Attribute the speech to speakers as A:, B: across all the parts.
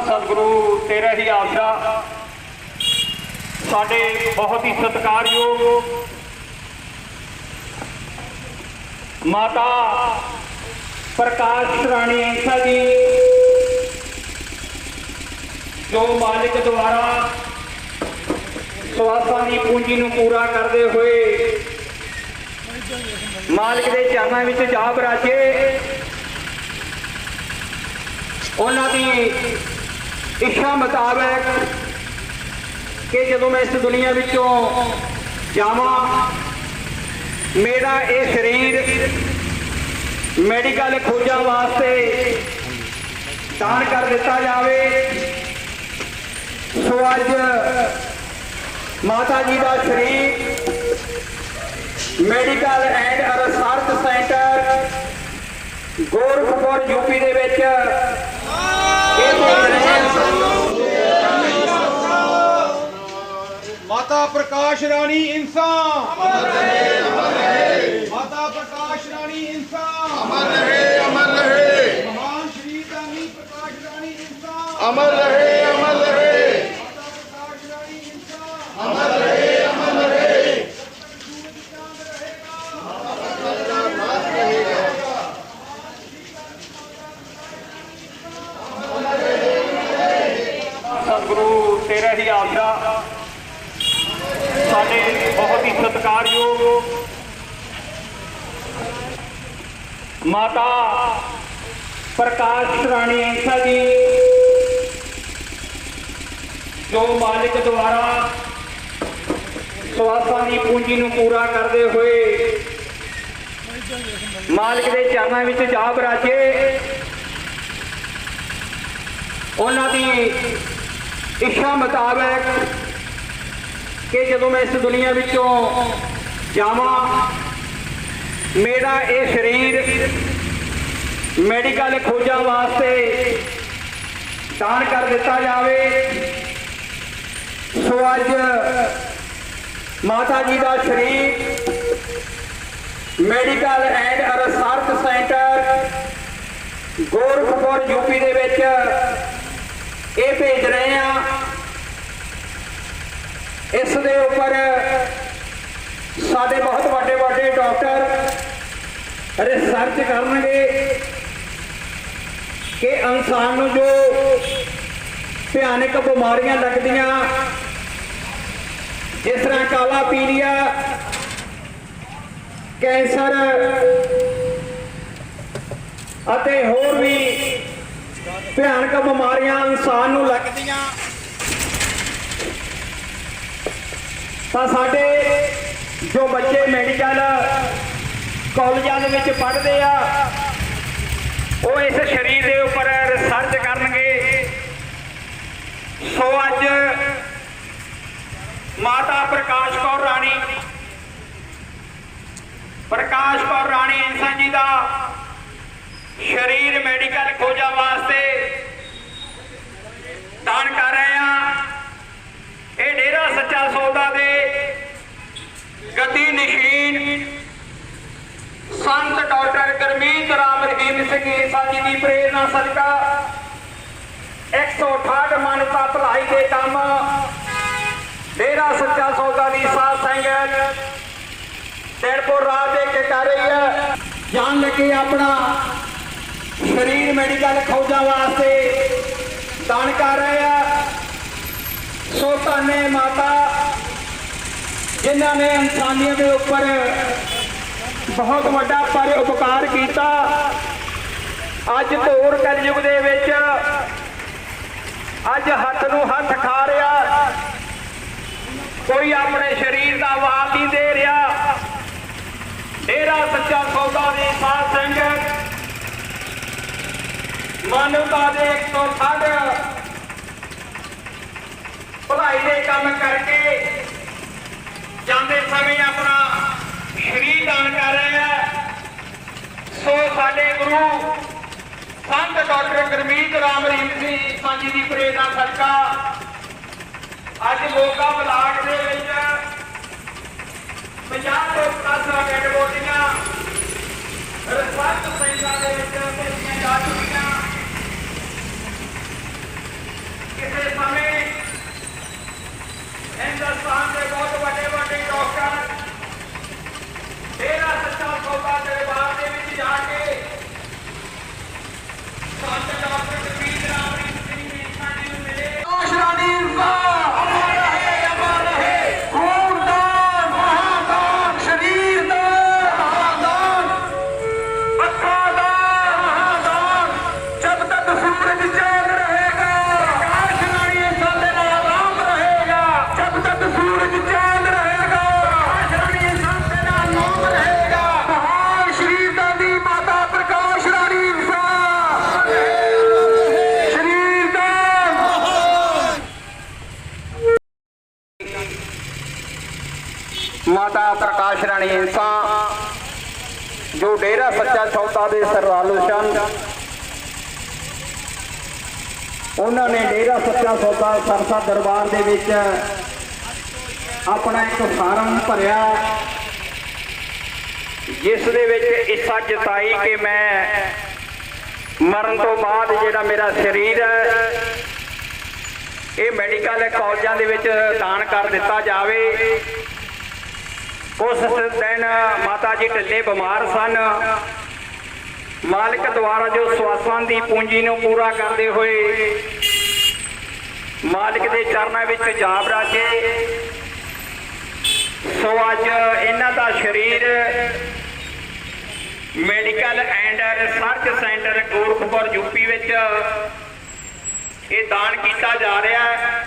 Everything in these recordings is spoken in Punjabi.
A: ਸਤਿਗੁਰੂ, ਤੇਰਾ ਹੀ ਆਸਰਾ। ਸਾਡੇ ਬਹੁਤ ਹੀ ਸਤਿਕਾਰਯੋਗ ਮਾਤਾ ਪ੍ਰਕਾਸ਼ ਰਾਣੀ ਅੰਸਾ ਜੀ, ਜੋ ਮਾਲਿਕ ਦੁਆਰਾ ਸਵਾਸਾਂ ਦੀ ਪੂੰਜੀ ਨੂੰ ਪੂਰਾ ਕਰਦੇ ਹੋਏ ਮਾਲਕ ਦੇ ਚਰਨਾਂ ਵਿੱਚ ਜਾ ਬਰਾਜੇ ਉਹਨਾਂ ਦੀ ਇੱਛਾ ਮੁਤਾਬਕ ਕਿ ਜਦੋਂ ਮੈਂ ਇਸ ਦੁਨੀਆ ਵਿੱਚੋਂ ਜਾਵਾਂ, ਮੇਰਾ ਇਹ ਸਰੀਰ ਮੈਡੀਕਲ ਖੋਜਾਂ ਵਾਸਤੇ ਦਾਨ ਕਰ ਦਿੱਤਾ ਜਾਵੇ। ਸੋ ਅੱਜ ਮਾਤਾ ਜੀ ਦਾ ਸਰੀਰ medical and research centre Gorakhpur UP ਦੇ ਵਿੱਚ
B: ਮਾਤਾ ਪ੍ਰਕਾਸ਼ ਰਾਣੀ ਇਨਸਾਨ। ਅਮਰ ਰਹੇ ਅਮਰ ਰਹੇ ਮਾਤਾ ਪ੍ਰਕਾਸ਼ ਰਾਣੀ ਇਨਸਾਨ।
C: ਅਮਰ ਰਹੇ ਅਮਰ ਰਹੇ।
B: ਮਹਾਨ ਸ਼ਹੀਦ ਦਾਨੀ ਪ੍ਰਕਾਸ਼ ਰਾਣੀ ਇਨਸਾਨ।
C: ਅਮਰ ਰਹੇ
B: ਮਾਤਾ ਪ੍ਰਕਾਸ਼ ਰਾਣੀ ਇਨਸਾਨ
C: ਅਮਰ ਰਹੇ ਅਮਰ ਰਹੇ
A: ਸਤਿਗੁਰੂ ਤੇਰਾ ਸਾਡੇ ਬਹੁਤ ਹੀ ਸਤਿਕਾਰਯੋਗ ਮਾਤਾ ਪ੍ਰਕਾਸ਼ ਰਾਣੀ ਅੰਸਾ ਜੀ, ਜੋ ਮਾਲਿਕ ਦੁਆਰਾ ਸਵਾਸਾਂ ਦੀ ਪੂੰਜੀ ਨੂੰ ਪੂਰਾ ਕਰਦੇ ਹੋਏ ਮਾਲਕ ਦੇ ਚਰਨਾਂ ਵਿੱਚ ਜਾ ਬਰਾਜੇ ਉਹਨਾਂ ਦੀ ਇੱਛਾ ਮੁਤਾਬਕ ਕਿ ਜਦੋਂ ਮੈਂ ਇਸ ਦੁਨੀਆ ਵਿੱਚੋਂ ਜਾਵਾਂ, ਮੇਰਾ ਇਹ ਸਰੀਰ ਮੈਡੀਕਲ ਖੋਜਾਂ ਵਾਸਤੇ ਦਾਨ ਕਰ ਦਿੱਤਾ ਜਾਵੇ। ਸੋ ਅੱਜ ਮਾਤਾ ਜੀ ਦਾ ਸਰੀਰ medical and research centre Gorakhpur UP ਦੇ ਵਿੱਚ ਇਹ ਭੇਜ ਰਹੇ ਆ ਇਸ ਦੇ ਉੱਪਰ ਸਾਡੇ ਬਹੁਤ ਵੱਡੇ ਵੱਡੇ ਡਾਕਟਰ ਰਿਸਰਚ ਕਰਨਗੇ ਕਿ ਇਨਸਾਨ ਨੂੰ ਜੋ ਭਿਆਨਕ ਬਿਮਾਰੀਆਂ ਲੱਗਦੀਆਂ, ਜਿਸ ਤਰ੍ਹਾਂ ਕਾਲਾ ਪੀਲੀਆ, ਕੈਂਸਰ ਅਤੇ ਹੋਰ ਵੀ ਭਿਆਨਕ ਬਿਮਾਰੀਆਂ ਇਨਸਾਨ ਨੂੰ ਲੱਗਦੀਆਂ। ਤਾਂ ਸਾਡੇ ਜੋ ਬੱਚੇ ਮੈਡੀਕਲ ਕਾਲਜਾਂ ਦੇ ਵਿੱਚ ਪੜ੍ਹਦੇ ਆ, ਉਹ ਇਸ ਸਰੀਰ ਦੇ ਉੱਪਰ ਰਿਸਰਚ ਕਰਨਗੇ। ਸੋ ਅੱਜ ਮਾਤਾ ਪ੍ਰਕਾਸ਼ ਕੌਰ ਰਾਣੀ, ਪ੍ਰਕਾਸ਼ ਕੌਰ ਰਾਣੀ ਇਨਸਾਨ ਜੀ ਦਾ ਸਰੀਰ ਮੈਡੀਕਲ ਖੋਜਾਂ ਵਾਸਤੇ ਦਾਨ ਕਰ ਰਹੇ ਆ ਇਹ ਡੇਰਾ ਸੱਚਾ ਸੌਦਾ ਦੇ ਗੱਦੀ ਨਿਸ਼ੀਨ ਸੰਤ ਡਾਕਟਰ ਗਰਮੀਤ ਰਾਮ ਰਹੀਮ ਸਿੰਘ ਈਸਾ ਜੀ ਦੀ ਪ੍ਰੇਰਣਾ ਸਦਕਾ 168 ਮਾਨਤਾ ਭਲਾਈ ਦੇ ਕੰਮ ਡੇਰਾ ਸੱਚਾ ਸੌਦਾ ਦੀ ਸਾਧ ਸੰਗਤ ਤੇਰਪੁਰ ਰਾਤ ਦੇ ਕੇ ਕਰ ਰਹੀ ਹੈ। ਜਾਣ ਲੱਗੇ ਆਪਣਾ ਸਰੀਰ ਮੈਡੀਕਲ ਖੋਜਾਂ ਵਾਸਤੇ ਦਾਨ ਕਰ ਰਹੇ ਆ। ਸੋ ਧੰਨੇ ਮਾਤਾ, ਜਿਨ੍ਹਾਂ ਨੇ ਇਨਸਾਨੀਅਤ ਦੇ ਉੱਪਰ ਬਹੁਤ ਵੱਡਾ ਪਰ ਉਪਕਾਰ ਕੀਤਾ। ਅੱਜ ਧੋਰ ਕਲਯੁਗ ਦੇ ਵਿੱਚ ਅੱਜ ਹੱਥ ਨੂੰ ਹੱਥ ਖਾ ਰਿਹਾ। ਕੋਈ ਆਪਣੇ ਸਰੀਰ ਦਾ ਵਾਲ ਨਹੀਂ ਦੇ ਰਿਹਾ। ਡੇਰਾ ਸੱਚਾ ਸੌਦਾ ਦੇ ਸਾਧ ਸੰਗਤ, ਮਾਨਵਤਾ ਦੇ 160 ਭਲਾਈ ਦੇ ਕੰਮ ਕਰਕੇ ਜਾਂਦੇ ਸਮੇਂ ਆਪਣਾ ਸ਼ਰੀਰ ਦਾਨ ਕਰ ਰਿਹਾ ਸੋ ਸਾਡੇ ਗੁਰੂ ਸੰਤ ਡਾਕਟਰ ਗੁਰਮੀਤ ਰਾਮ ਰਹੀਮ ਸਿੰਘ ਸਾਂਝੀ ਦੀ ਪ੍ਰੇਰਣਾ ਸਦਕਾ ਅੱਜ ਮੋਗਾ ਬਲਾਕ ਦੇ ਵਿੱਚ 50 ਤੋਂ ਪਲੱਸ ਡੈਡ ਬੋਡੀਆਂ ਰਸਵਾਤ ਸੈਂਟਰਾਂ ਦੇ ਵਿੱਚ ਭੇਜੀਆਂ ਜਾ ਚੁੱਕੀਆਂ। ਕਿਸੇ ਸਮੇਂ ਹਿੰਦੁਸਤਾਨ ਦੇ ਬਹੁਤ ਵੱਡੇ ਵੱਡੇ ਡਾਕਟਰ ਤੇਰਾ ਸੱਚਾ ਸੌਦਾ ਦਰਬਾਰ ਦੇ ਵਿੱਚ ਜਾ ਕੇ ਪ੍ਰਕਾਸ਼ ਜੋ ਡੇਰਾ ਸੱਚਾ ਸੌਦਾ ਦੇ ਸਰਦਾਲੂ ਸਨ। ਉਹਨਾਂ ਨੇ ਡੇਰਾ ਸੱਚਾ ਸੌਦਾ ਸਰਸਾ ਦਰਬਾਰ ਦੇ ਵਿੱਚ ਆਪਣਾ ਇੱਕ ਫਾਰਮ ਭਰਿਆ। ਜਿਸ ਦੇ ਵਿੱਚ ਇੱਛਾ ਜਤਾਈ ਕਿ ਮੈਂ ਮਰਨ ਤੋਂ ਬਾਅਦ ਜਿਹੜਾ ਮੇਰਾ ਸਰੀਰ ਹੈ, ਇਹ ਮੈਡੀਕਲ ਕਾਲਜਾਂ ਦੇ ਵਿੱਚ ਦਾਨ ਕਰ ਦਿੱਤਾ ਜਾਵੇ। ਉਸ ਦਿਨ ਮਾਤਾ ਜੀ ਢਿੱਲੇ ਬਿਮਾਰ ਸਨ। ਮਾਲਕ ਦੁਆਰਾ ਜੋ ਸਵਾਸਾਂ ਦੀ ਪੂੰਜੀ ਨੂੰ ਪੂਰਾ ਕਰਦੇ ਹੋਏ ਮਾਲਕ ਦੇ ਚਰਨਾਂ ਵਿੱਚ ਜਾਬ ਰਾਜੇ ਸੋ ਅੱਜ ਇਹਨਾਂ ਦਾ ਸਰੀਰ medical and research centre Gorakhpur UP ਵਿੱਚ ਇਹ ਦਾਨ ਕੀਤਾ ਜਾ ਰਿਹਾ ਹੈ।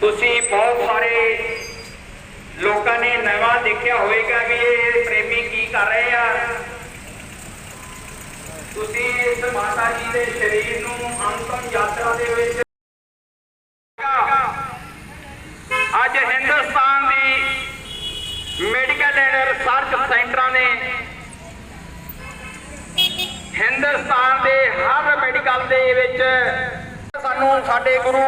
A: ਤੁਸੀਂ ਬਹੁਤ ਸਾਰੇ ਲੋਕਾਂ ਨੇ ਨਵਾਂ ਦੇਖਿਆ ਹੋਵੇਗਾ ਵੀ ਇਹ ਪ੍ਰੇਮੀ ਕੀ ਕਰ ਰਹੇ ਆ। ਤੁਸੀਂ ਇਸ ਮਾਤਾ ਜੀ ਦੇ ਸਰੀਰ ਨੂੰ ਅੰਤਮ ਯਾਤਰਾ ਦੇ ਵਿੱਚ ਅੱਜ ਹਿੰਦੁਸਤਾਨ ਦੀ ਮੈਡੀਕਲ ਐਂਡ ਰਿਸਰਚ ਸੈਂਟਰਾਂ ਨੇ ਹਿੰਦੁਸਤਾਨ ਦੇ ਹਰ ਮੈਡੀਕਲ ਦੇ ਵਿੱਚ ਸਾਨੂੰ ਸਾਡੇ ਗੁਰੂ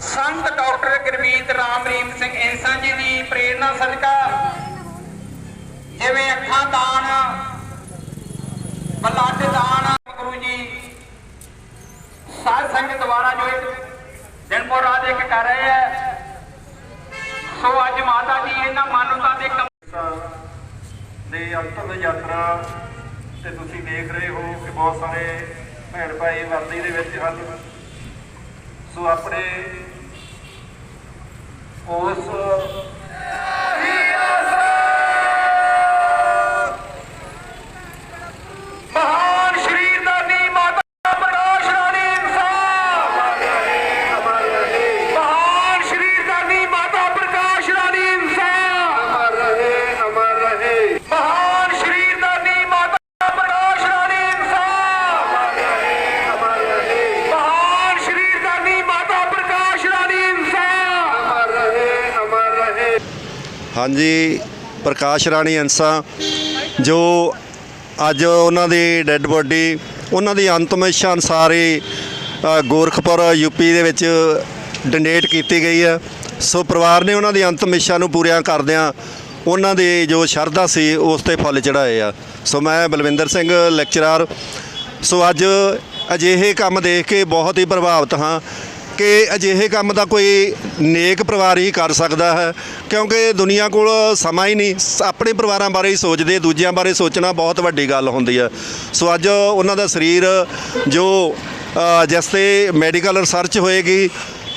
A: ਸੰਤ ਡਾਕਟਰ ਗੁਰਮੀਤ ਰਾਮ ਰਹੀਮ ਸਿੰਘ ਇੰਸਾਂ ਜੀ ਦੀ ਪ੍ਰੇਰਣਾ ਸਦਕਾ ਜਿਵੇਂ ਅੱਖਾਂ ਦਾਨ, ਬਲੱਡ ਦਾਨ, ਗੁਰੂ ਜੀ, ਸਾਧ ਸੰਗਤ ਦੁਆਰਾ ਜੋ ਇੱਕ ਦਿਨਪੁਰ ਰਾਜ ਇੱਕ ਕਰ ਰਹੇ ਹੈ, ਸੋ ਅੱਜ ਮਾਤਾ ਜੀ ਇਹਨਾਂ ਮਾਨਵਤਾ ਦੇ ਕੰਮ
D: ਦੇ ਅੰਤਮ ਯਾਤਰਾ ਤੇ ਤੁਸੀਂ ਦੇਖ ਰਹੇ ਹੋ ਕਿ ਬਹੁਤ ਸਾਰੇ ਭੈਣ ਭਾਈ ਵਰਦੀ ਦੇ ਵਿੱਚ ਹਨ। ਸੋ ਆਪਣੇ ਉਸ
E: ਹਾਂਜੀ ਪ੍ਰਕਾਸ਼ ਰਾਣੀ ਅੰਸਾ ਜੋ ਅੱਜ ਉਹਨਾਂ ਦੀ ਡੈੱਡ ਬੋਡੀ ਉਹਨਾਂ ਦੀ ਅੰਤਮ ਇੱਛਾ ਅਨੁਸਾਰ ਹੀ ਅ, ਗੋਰਖਪੁਰ ਯੂਪੀ ਦੇ ਵਿੱਚ ਡੋਨੇਟ ਕੀਤੀ ਗਈ ਹੈ। ਸੋ ਪਰਿਵਾਰ ਨੇ ਉਹਨਾਂ ਦੀ ਅੰਤਮ ਇੱਛਾ ਨੂੰ ਪੂਰੀਆਂ ਕਰਦਿਆਂ ਉਹਨਾਂ ਦੀ ਜੋ ਸ਼ਰਧਾ ਸੀ ਉਸ ਤੇ ਫੁੱਲ ਚੜਾਏ ਆ। ਸੋ ਮੈਂ ਬਲਵਿੰਦਰ ਸਿੰਘ ਲੈਕਚਰਰ ਸੋ ਅੱਜ ਅਜਿਹੇ ਕੰਮ ਦੇਖ ਕੇ ਬਹੁਤ ਹੀ ਪ੍ਰਭਾਵਿਤ ਹਾਂ ਕਿ ਅਜਿਹੇ ਕੰਮ ਦਾ ਕੋਈ ਨੇਕ ਪਰਿਵਾਰ ਹੀ ਕਰ ਸਕਦਾ ਹੈ, ਕਿਉਂਕਿ ਦੁਨੀਆ ਕੋਲ ਸਮਾਂ ਹੀ ਨਹੀਂ। ਸ- ਆਪਣੇ ਪਰਿਵਾਰਾਂ ਬਾਰੇ ਹੀ ਸੋਚਦੇ, ਦੂਜਿਆਂ ਬਾਰੇ ਸੋਚਣਾ ਬਹੁਤ ਵੱਡੀ ਗੱਲ ਹੁੰਦੀ ਹੈ। ਸੋ ਅੱਜ ਉਹਨਾਂ ਦਾ ਸਰੀਰ ਜੋ ਜਿਸ ਤੇ ਮੈਡੀਕਲ ਰਿਸਰਚ ਹੋਏਗੀ,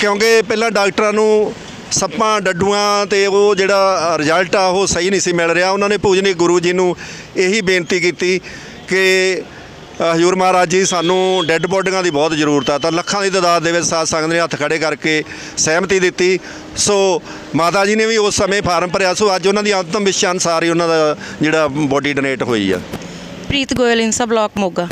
E: ਕਿਉਂਕਿ ਪਹਿਲਾਂ ਡਾਕਟਰਾਂ ਨੂੰ ਸੱਪਾਂ, ਡੱਡੂਆਂ ਤੇ ਉਹ ਜਿਹੜਾ ਰਿਜ਼ਲਟ ਆ, ਉਹ ਸਹੀ ਨਹੀਂ ਸੀ ਮਿਲ ਰਿਹਾ। ਉਹਨਾਂ ਨੇ ਪੂਜਨੀ ਗੁਰੂ ਜੀ ਨੂੰ ਇਹੀ ਬੇਨਤੀ ਕੀਤੀ ਕਿ ਹਜ਼ੂਰ ਮਹਾਰਾਜ ਜੀ ਸਾਨੂੰ ਡੈੱਡ ਬੋਡੀਆਂ ਦੀ ਬਹੁਤ ਜ਼ਰੂਰਤ ਆ। ਤਾਂ ਲੱਖਾਂ ਦੀ ਤਾਦਾਦ ਦੇ ਵਿੱਚ ਸਾਧ ਸੰਗਤ ਨੇ ਹੱਥ ਖੜੇ ਕਰਕੇ ਸਹਿਮਤੀ ਦਿੱਤੀ। ਸੋ ਮਾਤਾ ਜੀ ਨੇ ਵੀ ਉਸ ਸਮੇਂ ਫਾਰਮ ਭਰਿਆ। ਸੋ ਅੱਜ ਉਹਨਾਂ ਦੀ ਅੰਤਮ ਇੱਛਾ ਅਨੁਸਾਰ ਹੀ ਉਹਨਾਂ ਦਾ ਜਿਹੜਾ ਬੋਡੀ ਡੋਨੇਟ ਹੋਈ ਆ।
F: ਪ੍ਰੀਤ ਗੋਇਲ ਇੰਸਾ ਬਲਾਕ ਮੋਗਾ।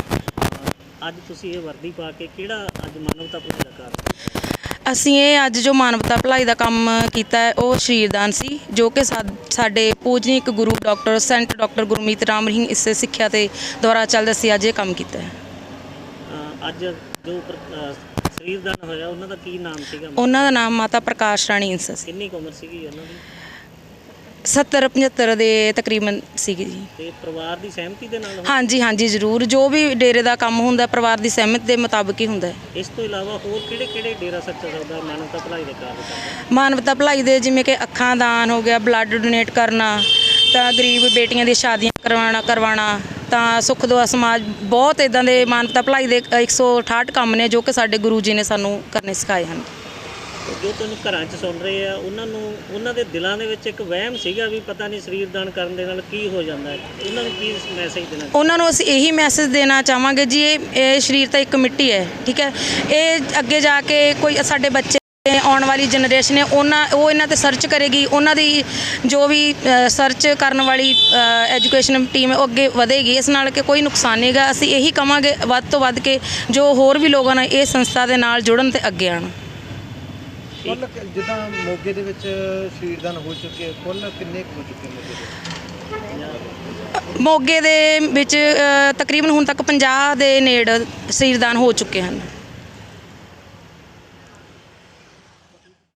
G: ਅੱਜ ਤੁਸੀਂ ਇਹ ਵਰਦੀ ਪਾ ਕੇ ਕਿਹੜਾ ਅੱਜ ਮਾਨਵਤਾ ਕਾਰਨ?
F: ਅਸੀਂ ਇਹ ਅੱਜ ਜੋ ਮਾਨਵਤਾ ਭਲਾਈ ਦਾ ਕੰਮ ਕੀਤਾ ਹੈ ਉਹ ਸ਼ਰੀਰਦਾਨ ਸੀ ਜੋ ਕਿ ਸਾ- ਸਾਡੇ ਪੂਜਨੀਕ ਗੁਰੂ doctor saint doctor Gurmeet Ram Rahim ਇਸੇ ਸਿੱਖਿਆ ਤੇ ਦੁਆਰਾ ਚੱਲਦਾ ਸੀ ਅੱਜ ਇਹ ਕੰਮ ਕੀਤਾ ਹੈ।
G: ਅਹ ਅੱਜ ਜੋ ਪਰ- ਅਹ ਸਰੀਰਦਾਨ ਹੋਇਆ ਉਹਨਾਂ ਦਾ ਕੀ ਨਾਮ ਸੀਗਾ?
F: ਉਹਨਾਂ ਦਾ ਨਾਮ ਮਾਤਾ ਪ੍ਰਕਾਸ਼ ਰਾਣੀ ਇੰਸਾ ਸੀ।
G: ਕਿੰਨੀ ਕੁ ਉਮਰ ਸੀਗੀ ਉਹਨਾਂ ਦੀ?
F: 70 75 ਦੇ ਤਕਰੀਬਨ ਸੀਗੇ ਜੀ।
G: ਤੇ ਪਰਿਵਾਰ ਦੀ ਸਹਿਮਤੀ ਦੇ ਨਾਲ?
F: ਹਾਂਜੀ ਹਾਂਜੀ ਜ਼ਰੂਰ। ਜੋ ਵੀ ਡੇਰੇ ਦਾ ਕੰਮ ਹੁੰਦਾ ਪਰਿਵਾਰ ਦੀ ਸਹਿਮਤੀ ਦੇ ਮੁਤਾਬਕ ਹੀ ਹੁੰਦਾ ਹੈ।
G: ਇਸ ਤੋਂ ਇਲਾਵਾ ਹੋਰ ਕਿਹੜੇ ਕਿਹੜੇ ਡੇਰਾ ਸੱਚਾ ਸੌਦਾ ਮਾਨਵਤਾ ਭਲਾਈ ਦੇ ਕਾਰਜ ਕਰਦੇ
F: ਮਾਨਵਤਾ ਭਲਾਈ ਦੇ ਜਿਵੇਂ ਕਿ ਅੱਖਾਂ ਦਾਨ ਹੋ ਗਿਆ ਬਲੱਡ ਡੋਨੇਟ ਕਰਨਾ ਤਾਂ ਗਰੀਬ ਬੇਟੀਆਂ ਦੀ ਸ਼ਾਦੀਆਂ ਕਰਵਾਉਣਾ ਕਰਵਾਉਣਾ ਤਾਂ ਸੁੱਖ ਦੁਆ ਸਮਾਜ ਬਹੁਤ ਇਦਾਂ ਦੇ ਮਾਨਵਤਾ ਭਲਾਈ ਦੇ 168 ਕੰਮ ਨੇ ਜੋ ਕਿ ਸਾਡੇ ਗੁਰੂ ਜੀ ਨੇ ਸਾਨੂੰ ਕਰਨੇ ਸਿਖਾਏ ਹਨ।
G: ਜੋ ਤੁਹਾਨੂੰ ਘਰਾਂ 'ਚ ਸੁਣ ਰਹੇ ਆ, ਉਹਨਾਂ ਨੂੰ, ਉਹਨਾਂ ਦੇ ਦਿਲਾਂ ਦੇ ਵਿੱਚ ਇੱਕ ਵਹਿਮ ਸੀਗਾ ਵੀ ਪਤਾ ਨਹੀਂ ਸਰੀਰ ਦਾਨ ਕਰਨ ਦੇ ਨਾਲ ਕੀ ਹੋ ਜਾਂਦਾ ਹੈ। ਉਹਨਾਂ ਨੂੰ ਕੀ ਮੈਸੇਜ ਦੇਣਾ
F: ਉਹਨਾਂ ਨੂੰ ਅਸੀਂ ਇਹੀ ਮੈਸੇਜ ਦੇਣਾ ਚਾਹਾਂਗੇ ਜੀ, ਇਹ ਇਹ ਸਰੀਰ ਤਾਂ ਇੱਕ ਮਿੱਟੀ ਹੈ, ਠੀਕ ਹੈ? ਇਹ ਅੱਗੇ ਜਾ ਕੇ ਕੋਈ ਸਾਡੇ ਬੱਚੇ ਆਉਣ ਵਾਲੀ ਜਨਰੇਸ਼ਨ ਹੈ, ਉਹਨਾਂ, ਉਹ ਇਹਨਾਂ ਤੇ ਸਰਚ ਕਰੇਗੀ, ਉਹਨਾਂ ਦੀ ਜੋ ਵੀ ਸਰਚ ਕਰਨ ਵਾਲੀ ਐਜੂਕੇਸ਼ਨ ਟੀਮ ਹੈ, ਉਹ ਅੱਗੇ ਵਧੇਗੀ। ਇਸ ਨਾਲ ਕਿ ਕੋਈ ਨੁਕਸਾਨ ਨਹੀਂ ਹੈਗਾ। ਅਸੀਂ ਇਹੀ ਕਵਾਂਗੇ, ਵੱਧ ਤੋਂ ਵੱਧ ਕੇ ਜੋ ਹੋਰ ਵੀ ਲੋਕਾਂ ਨਾਲ ਇਹ ਸੰਸਥਾ ਦੇ ਨਾਲ ਜੁੜਨ ਤੇ ਅੱਗੇ ਆਉਣ।
B: ਕੁੱਲ ਜਿੱਦਾਂ ਮੋਗੇ ਦੇ ਵਿੱਚ ਸ਼ਹੀਦਾਨ ਹੋ ਚੁੱਕੇ ਕੁੱਲ ਕਿੰਨੇ ਹੋ ਚੁੱਕੇ ਮੋਗੇ ਦੇ?
F: ਮੋਗੇ ਦੇ ਵਿੱਚ ਤਕਰੀਬਨ ਹੁਣ ਤੱਕ 50 ਦੇ ਨੇੜ ਸਰੀਰਦਾਨ ਹੋ ਚੁੱਕੇ ਹਨ।